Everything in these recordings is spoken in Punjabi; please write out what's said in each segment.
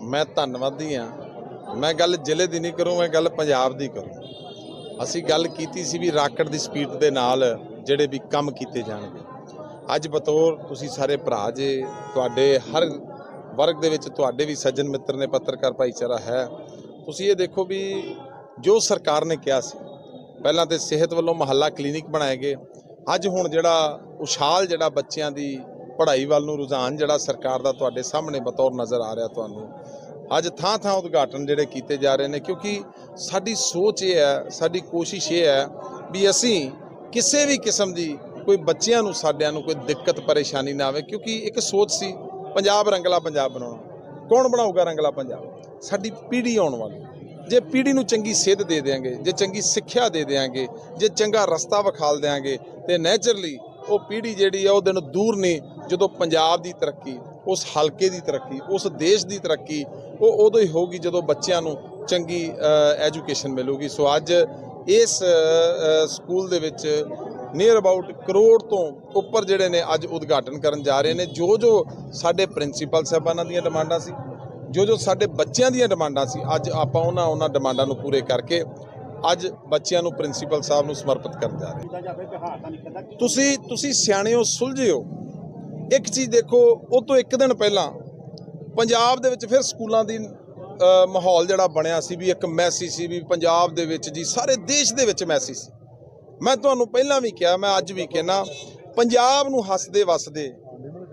ਮੈਂ ਮੈਂ ਧੰਨਵਾਦੀ ਆ ਮੈਂ ਗੱਲ ਜ਼ਿਲ੍ਹੇ ਦੀ ਨਹੀਂ ਕਰੂੰ, ਮੈਂ ਗੱਲ ਪੰਜਾਬ ਦੀ ਕਰੂੰ। ਅਸੀਂ ਗੱਲ ਕੀਤੀ ਸੀ ਵੀ ਰਾਕਟ ਦੀ ਸਪੀਡ ਦੇ ਨਾਲ ਜਿਹੜੇ ਵੀ ਕੰਮ ਕੀਤੇ ਜਾਣਗੇ। ਅੱਜ ਬਤੌਰ ਤੁਸੀਂ ਸਾਰੇ ਭਰਾ ਜੇ, ਤੁਹਾਡੇ ਹਰ ਵਰਗ ਦੇ ਵਿੱਚ ਤੁਹਾਡੇ ਵੀ ਸੱਜਣ ਮਿੱਤਰ ਨੇ, ਪੱਤਰਕਾਰ ਭਾਈਚਾਰਾ ਹੈ। ਤੁਸੀਂ ਇਹ ਦੇਖੋ ਵੀ ਜੋ ਸਰਕਾਰ ਨੇ ਕਿਹਾ ਸੀ, ਪਹਿਲਾਂ ਤੇ ਸਿਹਤ ਵੱਲੋਂ ਮਹੱਲਾ ਕਲੀਨਿਕ ਬਣਾਏ ਗਏ। ਅੱਜ ਹੁਣ ਜਿਹੜਾ ਉਛਾਲ ਜਿਹੜਾ ਬੱਚਿਆਂ ਦੀ ਪੜ੍ਹਾਈ ਵੱਲ ਨੂੰ ਰੁਝਾਨ ਜਿਹੜਾ ਸਰਕਾਰ ਦਾ ਤੁਹਾਡੇ ਸਾਹਮਣੇ ਬਤੌਰ ਨਜ਼ਰ ਆ ਰਿਹਾ ਤੁਹਾਨੂੰ। ਅੱਜ ਥਾਂ ਥਾਂ ਉਦਘਾਟਨ ਜਿਹੜੇ ਕੀਤੇ ਜਾ ਰਹੇ ਨੇ, ਕਿਉਂਕਿ ਸਾਡੀ ਸੋਚ ਇਹ ਹੈ, ਸਾਡੀ ਕੋਸ਼ਿਸ਼ ਇਹ ਹੈ ਵੀ ਅਸੀਂ ਕਿਸੇ ਵੀ ਕਿਸਮ ਦੀ ਕੋਈ ਬੱਚਿਆਂ ਨੂੰ, ਸਾਡਿਆਂ ਨੂੰ ਕੋਈ ਦਿੱਕਤ, ਪਰੇਸ਼ਾਨੀ ਨਾ ਆਵੇ, ਕਿਉਂਕਿ ਇੱਕ ਸੋਚ ਸੀ, ਪੰਜਾਬ ਰੰਗਲਾ ਪੰਜਾਬ ਬਣਾਉਣਾ। ਕੌਣ ਬਣਾਊਗਾ ਰੰਗਲਾ ਪੰਜਾਬ? ਸਾਡੀ ਪੀੜ੍ਹੀ ਆਉਣ ਵਾਲੀ। ਜੇ ਪੀੜ੍ਹੀ ਨੂੰ ਚੰਗੀ ਸਿੱਧ ਦੇ ਦੇਾਂਗੇ ਜੇ ਚੰਗੀ ਸਿੱਖਿਆ ਦੇ ਦੇਾਂਗੇ ਜੇ ਚੰਗਾ ਰਸਤਾ ਵਿਖਾਲ ਦੇਾਂਗੇ ਤੇ ਨੇਚਰਲੀ ਉਹ ਪੀੜ੍ਹੀ ਜਿਹੜੀ ਆ, ਉਹ ਦਿਨ ਦੂਰ ਨਹੀਂ ਜਦੋਂ ਪੰਜਾਬ ਦੀ ਤਰੱਕੀ, ਉਸ ਹਲਕੇ ਦੀ ਤਰੱਕੀ, ਉਸ ਦੇਸ਼ ਦੀ ਤਰੱਕੀ, ਉਹ ਉਦੋਂ ਹੀ ਹੋਊਗੀ ਜਦੋਂ ਬੱਚਿਆਂ ਨੂੰ ਚੰਗੀ ਐਜੂਕੇਸ਼ਨ ਮਿਲੂਗੀ। ਸੋ ਅੱਜ ਇਸ ਸਕੂਲ ਦੇ ਵਿੱਚ ਨੀਅਰ ਅਬਾਊਟ ਕਰੋੜ ਤੋਂ ਉੱਪਰ ਜਿਹੜੇ ਨੇ ਅੱਜ ਉਦਘਾਟਨ ਕਰਨ ਜਾ ਰਹੇ ਨੇ, ਜੋ ਜੋ ਸਾਡੇ ਪ੍ਰਿੰਸੀਪਲ ਸਾਹਿਬਾਨਾਂ ਦੀਆਂ ਡਿਮਾਂਡਾਂ ਸੀ, ਜੋ ਜੋ ਸਾਡੇ ਬੱਚਿਆਂ ਦੀਆਂ ਡਿਮਾਂਡਾਂ ਸੀ, ਅੱਜ ਆਪਾਂ ਉਹਨਾਂ ਉਹਨਾਂ ਡਿਮਾਂਡਾਂ ਨੂੰ ਪੂਰੇ ਕਰਕੇ ਅੱਜ ਬੱਚਿਆਂ ਨੂੰ ਪ੍ਰਿੰਸੀਪਲ ਸਾਹਿਬ ਨੂੰ ਸਮਰਪਿਤ ਕਰਨ ਜਾ ਰਹੇ ਤੁਸੀਂ ਤੁਸੀਂ ਸਿਆਣੇ ਹੋ, ਸੁਲਝੇ ਹੋ। ਇੱਕ ਚੀਜ਼ ਦੇਖੋ, ਉਹ ਤੋਂ ਇੱਕ ਦਿਨ ਪਹਿਲਾਂ ਪੰਜਾਬ ਦੇ ਵਿੱਚ ਫਿਰ ਸਕੂਲਾਂ ਦੀ ਮਾਹੌਲ ਜਿਹੜਾ ਬਣਿਆ ਸੀ ਵੀ ਇੱਕ ਮੈਸੇਜ ਸੀ, ਵੀ ਪੰਜਾਬ ਦੇ ਵਿੱਚ ਜੀ, ਸਾਰੇ ਦੇਸ਼ ਦੇ ਵਿੱਚ ਮੈਸੇਜ ਸੀ। ਮੈਂ ਤੁਹਾਨੂੰ ਪਹਿਲਾਂ ਵੀ ਕਿਹਾ, ਮੈਂ ਅੱਜ ਵੀ ਕਹਿਣਾ ਪੰਜਾਬ ਨੂੰ ਹੱਸਦੇ ਵਸਦੇ,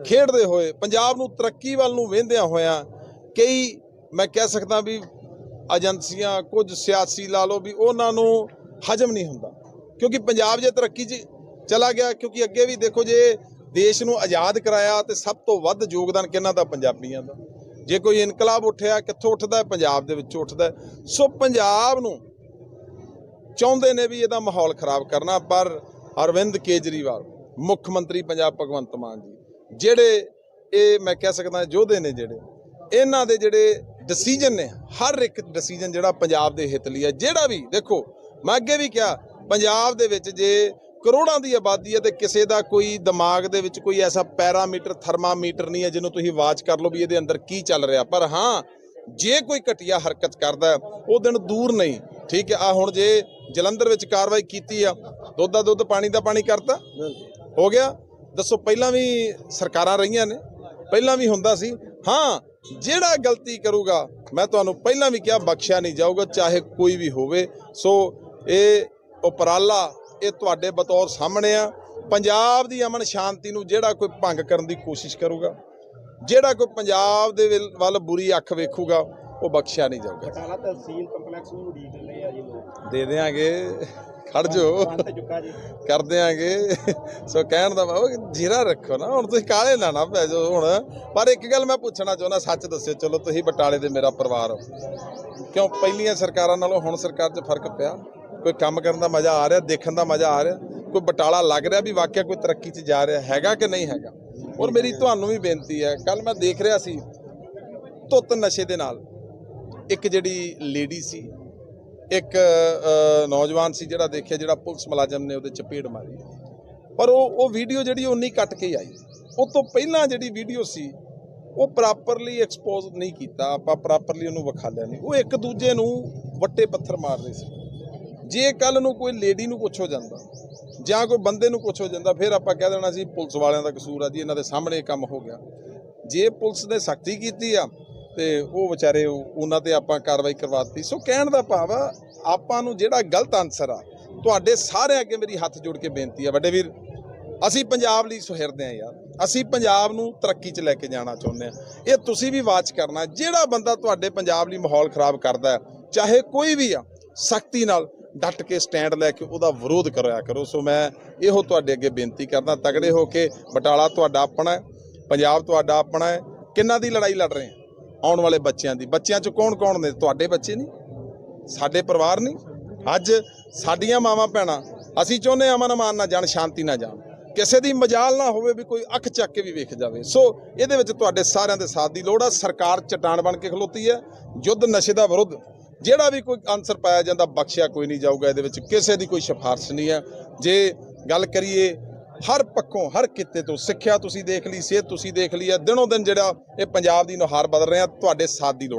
ਖੇਡਦੇ ਹੋਏ, ਪੰਜਾਬ ਨੂੰ ਤਰੱਕੀ ਵੱਲ ਨੂੰ ਵਹਿੰਦਿਆਂ ਹੋਇਆਂ ਕਈ ਮੈਂ ਕਹਿ ਸਕਦਾ ਵੀ ਏਜੰਸੀਆਂ, ਕੁਝ ਸਿਆਸੀ ਲਾ ਲਓ ਵੀ ਉਹਨਾਂ ਨੂੰ ਹਜਮ ਨਹੀਂ ਹੁੰਦਾ। ਕਿਉਂਕਿ ਪੰਜਾਬ ਜੇ ਤਰੱਕੀ 'ਚ ਚਲਾ ਗਿਆ, ਕਿਉਂਕਿ ਅੱਗੇ ਵੀ ਦੇਖੋ ਜੇ ਦੇਸ਼ ਨੂੰ ਆਜ਼ਾਦ ਕਰਾਇਆ ਤੇ ਸਭ ਤੋਂ ਵੱਧ ਯੋਗਦਾਨ ਕਿਹਨਾਂ ਦਾ? ਪੰਜਾਬੀਆਂ ਦਾ। ਜੇ ਕੋਈ ਇਨਕਲਾਬ ਉੱਠਿਆ, ਕਿੱਥੋਂ ਉੱਠਦਾ? ਪੰਜਾਬ ਦੇ ਵਿੱਚ ਉੱਠਦਾ। ਸੋ ਪੰਜਾਬ ਨੂੰ ਚਾਹੁੰਦੇ ਨੇ ਵੀ ਇਹਦਾ ਮਾਹੌਲ ਖਰਾਬ ਕਰਨਾ, ਪਰ ਅਰਵਿੰਦ ਕੇਜਰੀਵਾਲ, ਮੁੱਖ ਮੰਤਰੀ ਪੰਜਾਬ ਭਗਵੰਤ ਮਾਨ ਜੀ, ਜਿਹੜੇ ਇਹ ਮੈਂ ਕਹਿ ਸਕਦਾ ਯੋਧੇ ਨੇ ਜਿਹੜੇ, ਇਹਨਾਂ ਦੇ ਜਿਹੜੇ ਡਿਸੀਜਨ ਨੇ, ਹਰ ਇੱਕ ਡਿਸੀਜਨ ਜਿਹੜਾ ਪੰਜਾਬ ਦੇ ਹਿੱਤ ਲਈ ਹੈ, ਜਿਹੜਾ ਵੀ, ਦੇਖੋ, ਮੈਂ ਅੱਗੇ ਵੀ ਕਿਹਾ, ਪੰਜਾਬ ਦੇ ਵਿੱਚ ਜੇ ਕਰੋੜਾਂ ਦੀ ਆਬਾਦੀ ਹੈ ਤੇ ਕਿਸੇ ਦਾ ਕੋਈ ਦਿਮਾਗ ਦੇ ਵਿੱਚ ਕੋਈ ਐਸਾ ਪੈਰਾਮੀਟਰ, ਥਰਮਾਮੀਟਰ ਨਹੀਂ ਹੈ ਜਿਹਨੂੰ ਤੁਸੀਂ ਵਾਚ ਕਰ ਲਓ ਵੀ ਇਹਦੇ ਅੰਦਰ ਕੀ ਚੱਲ ਰਿਹਾ। ਪਰ ਹਾਂ, ਜੇ ਕੋਈ ਘਟੀਆ ਹਰਕਤ ਕਰਦਾ, ਉਹ ਦਿਨ ਦੂਰ ਨਹੀਂ, ਠੀਕ ਹੈ ਆ ਹੁਣ ਜੇ ਜਲੰਧਰ ਵਿੱਚ ਕਾਰਵਾਈ ਕੀਤੀ ਆ। ਦੁੱਧ ਦਾ ਦੁੱਧ, ਪਾਣੀ ਦਾ ਪਾਣੀ ਕਰਤਾ। ਹੋ ਗਿਆ। ਦੱਸੋ, ਪਹਿਲਾਂ ਵੀ ਸਰਕਾਰਾਂ ਰਹੀਆਂ ਨੇ। ਪਹਿਲਾਂ ਵੀ ਹੁੰਦਾ ਸੀ। ਹਾਂ, ਜਿਹੜਾ ਗਲਤੀ ਕਰੂਗਾ, ਮੈਂ ਤੁਹਾਨੂੰ ਪਹਿਲਾਂ ਵੀ ਕਿਹਾ, ਬਖਸ਼ਿਆ ਨਹੀਂ ਜਾਊਗਾ, ਚਾਹੇ ਕੋਈ ਵੀ ਹੋਵੇ। ਸੋ, ਇਹ ਉਪਰਾਲਾ, ਇਹ ਤੁਹਾਡੇ ਬਤੌਰ ਸਾਹਮਣੇ ਆ। ਪੰਜਾਬ ਦੀ ਅਮਨ ਸ਼ਾਂਤੀ ਨੂੰ ਜਿਹੜਾ ਕੋਈ ਭੰਗ ਕਰਨ ਦੀ ਕੋਸ਼ਿਸ਼ ਕਰੂਗਾ, ਜਿਹੜਾ ਕੋਈ ਪੰਜਾਬ ਦੇ ਵੱਲ- ਵੱਲ ਬੁਰੀ ਅੱਖ ਵੇਖੂਗਾ ਉਹ ਬਖਸ਼ਿਆ ਨਹੀਂ ਜਾਊਗਾ ਬਟਾਲਾ ਤਹਿਸੀਲ ਕੰਪਲੈਕਸ ਨੂੰ ਉਡੀਕ ਰਹੇ ਆ ਜੀ ਲੋਕ। ਦੇ ਦੇਾਂਗੇ ਖੜ ਜੋ ਜੀ। ਕਰ ਦਿਆਂਗੇ। ਸੋ ਕਹਿਣ ਦਾ ਭਾਵ ਜੀਰਾ ਰੱਖੋ ਨਾ ਹੁਣ ਤੁਸੀਂ ਕਾਲੇ ਨਾ ਪੈ ਜਾਓ ਹੁਣ। ਪਰ ਇੱਕ ਗੱਲ ਮੈਂ ਪੁੱਛਣਾ ਚਾਹੁੰਦਾ ਸੱਚ ਦੱਸਿਓ ਚਲੋ ਤੁਸੀਂ ਬਟਾਲੇ ਦੇ ਮੇਰਾ ਪਰਿਵਾਰ ਹੋ। ਕਿਉਂ ਪਹਿਲੀਆਂ ਸਰਕਾਰਾਂ ਨਾਲੋਂ ਹੁਣ ਸਰਕਾਰ 'ਚ ਫ਼ਰਕ ਪਿਆ? ਕੋਈ ਕੰਮ ਕਰਨ ਦਾ ਮਜ਼ਾ ਆ ਰਿਹਾ ਦੇਖਣ ਦਾ ਮਜ਼ਾ ਆ ਰਿਹਾ? ਕੋਈ ਬਟਾਲਾ ਲੱਗ ਰਿਹਾ ਵੀ ਵਾਕਿਆ ਕੋਈ ਤਰੱਕੀ 'ਚ ਜਾ ਰਿਹਾ ਹੈਗਾ ਕਿ ਨਹੀਂ ਹੈਗਾ? ਔਰ ਮੇਰੀ ਤੁਹਾਨੂੰ ਵੀ ਬੇਨਤੀ ਹੈ ਕੱਲ ਮੈਂ ਦੇਖ ਰਿਹਾ ਸੀ ਧੁੱਤ ਨਸ਼ੇ ਦੇ ਨਾਲ। ਇੱਕ ਜਿਹੜੀ ਲੇਡੀ ਸੀ, ਇੱਕ ਨੌਜਵਾਨ ਸੀ ਜਿਹੜਾ ਦੇਖਿਆ ਜਿਹੜਾ ਪੁਲਿਸ ਮੁਲਾਜ਼ਮ ਨੇ ਉਹਦੇ ਚਪੇੜ ਮਾਰੀ। ਪਰ ਉਹ ਉਹ ਵੀਡੀਓ ਜਿਹੜੀ ਉਨੀ ਕੱਟ ਕੇ ਆਈ। ਉਹ ਤੋਂ ਪਹਿਲਾਂ ਜਿਹੜੀ ਵੀਡੀਓ ਸੀ, ਉਹ ਪ੍ਰੋਪਰਲੀ ਐਕਸਪੋਜ਼ ਨਹੀਂ ਕੀਤਾ, ਆਪਾਂ ਪ੍ਰੋਪਰਲੀ ਉਹਨੂੰ ਵਿਖਾਲਿਆ ਨਹੀਂ। ਉਹ ਇੱਕ ਦੂਜੇ ਨੂੰ ਵੱਟੇ ਪੱਥਰ ਮਾਰ ਰਹੇ ਸੀ। ਜੇ ਕੱਲ ਨੂੰ ਕੋਈ ਲੇਡੀ ਨੂੰ ਕੁਛ ਹੋ ਜਾਂਦਾ, ਜਾਂ ਕੋਈ ਬੰਦੇ ਨੂੰ ਕੁਛ ਹੋ ਜਾਂਦਾ, ਫਿਰ ਆਪਾਂ ਕਹਿ ਦੇਣਾ ਸੀ ਪੁਲਿਸ ਵਾਲਿਆਂ ਦਾ ਕਸੂਰ ਆ ਜੀ, ਇਹਨਾਂ ਦੇ ਸਾਹਮਣੇ ਕੰਮ ਹੋ ਗਿਆ। ਜੇ ਪੁਲਿਸ ਨੇ ਸਖਤੀ ਕੀਤੀ ਆ ਤੇ ਉਹ ਵਿਚਾਰੇ ਉਹਨਾਂ ਤੇ ਆਪਾਂ ਕਾਰਵਾਈ ਕਰਵਾਤੀ। ਸੋ ਕਹਿਣ ਦਾ ਭਾਵ ਆ, ਆਪਾਂ ਨੂੰ ਜਿਹੜਾ ਗਲਤ ਆਨਸਰ ਆ, ਤੁਹਾਡੇ ਸਾਰਿਆਂ ਅੱਗੇ ਮੇਰੀ ਹੱਥ ਜੋੜ ਕੇ ਬੇਨਤੀ ਆ। ਵੱਡੇ ਵੀਰ, ਅਸੀਂ ਪੰਜਾਬ ਲਈ ਸੁਹਿਰਦੇ ਆ ਯਾਰ। ਅਸੀਂ ਪੰਜਾਬ ਨੂੰ ਤਰੱਕੀ 'ਚ ਲੈ ਕੇ ਜਾਣਾ ਚਾਹੁੰਦੇ ਆ ਇਹ ਤੁਸੀਂ ਵੀ ਵਾਚ ਕਰਨਾ, ਜਿਹੜਾ ਬੰਦਾ ਤੁਹਾਡੇ ਪੰਜਾਬ ਲਈ ਮਾਹੌਲ ਖਰਾਬ ਕਰਦਾ ਚਾਹੇ ਕੋਈ ਵੀ ਆ, ਸਖਤੀ ਨਾਲ ਡਟ ਕੇ ਸਟੈਂਡ ਲੈ ਕੇ ਉਹਦਾ ਵਿਰੋਧ ਕਰਿਆ ਕਰੋ। ਸੋ ਮੈਂ ਇਹੋ ਤੁਹਾਡੇ ਅੱਗੇ ਬੇਨਤੀ ਕਰਦਾ, ਤਗੜੇ ਹੋ ਕੇ ਬਟਾਲਾ ਤੁਹਾਡਾ ਆਪਣਾ ਹੈ, ਪੰਜਾਬ ਤੁਹਾਡਾ ਆਪਣਾ ਹੈ, ਕਿੰਨਾ ਦੀ ਲੜਾਈ ਲੜ ਰਹੇ ਆ ਆਉਣ ਵਾਲੇ ਬੱਚਿਆਂ ਦੀ। ਬੱਚਿਆਂ 'ਚ ਕੌਣ ਕੌਣ ਨੇ? ਤੁਹਾਡੇ ਬੱਚੇ ਨਹੀਂ? ਸਾਡੇ ਪਰਿਵਾਰ ਨਹੀਂ? ਅੱਜ ਸਾਡੀਆਂ ਮਾਵਾਂ ਭੈਣਾਂ, ਅਸੀਂ ਚਾਹੁੰਦੇ ਹਾਂ ਅਮਨ ਅਮਾਨ ਨਾ ਜਾਣ, ਸ਼ਾਂਤੀ ਨਾ ਜਾਣ। ਕਿਸੇ ਦੀ ਮਜਾਲ ਨਾ ਹੋਵੇ ਵੀ ਕੋਈ ਅੱਖ ਚੱਕ ਕੇ ਵੀ ਵੇਖ ਜਾਵੇ। ਸੋ ਇਹਦੇ ਵਿੱਚ ਤੁਹਾਡੇ ਸਾਰਿਆਂ ਦੇ ਸਾਥ ਦੀ ਲੋੜ ਆ। ਸਰਕਾਰ ਚਟਾਨ ਬਣ ਕੇ ਖਲੋਤੀ ਹੈ। ਯੁੱਧ ਨਸ਼ੇ ਦਾ ਵਿਰੁੱਧ, ਜਿਹੜਾ ਵੀ ਕੋਈ ਆਨਸਰ ਪਾਇਆ ਜਾਂਦਾ, ਬਖਸ਼ਿਆ ਕੋਈ ਨਹੀਂ ਜਾਊਗਾ। ਇਹਦੇ ਵਿੱਚ ਕਿਸੇ ਦੀ ਕੋਈ ਸਿਫਾਰਿਸ਼ ਨਹੀਂ ਹੈ। ਜੇ ਗੱਲ ਕਰੀਏ ਹਰ ਪੱਖੋਂ, ਹਰ ਕਿੱਤੇ ਤੋਂ ਸਿੱਖਿਆ ਤੁਸੀਂ ਦੇਖ ਲਈ, ਸਿਹਤ ਤੁਸੀਂ ਦੇਖ ਲਈ ਹੈ। ਦਿਨੋਂ ਦਿਨ ਜਿਹੜਾ ਇਹ ਪੰਜਾਬ ਦੀ ਨੁਹਾਰ ਬਦਲ ਰਿਹਾ, ਤੁਹਾਡੇ ਸਾਥ ਦੀ ਲੋੜ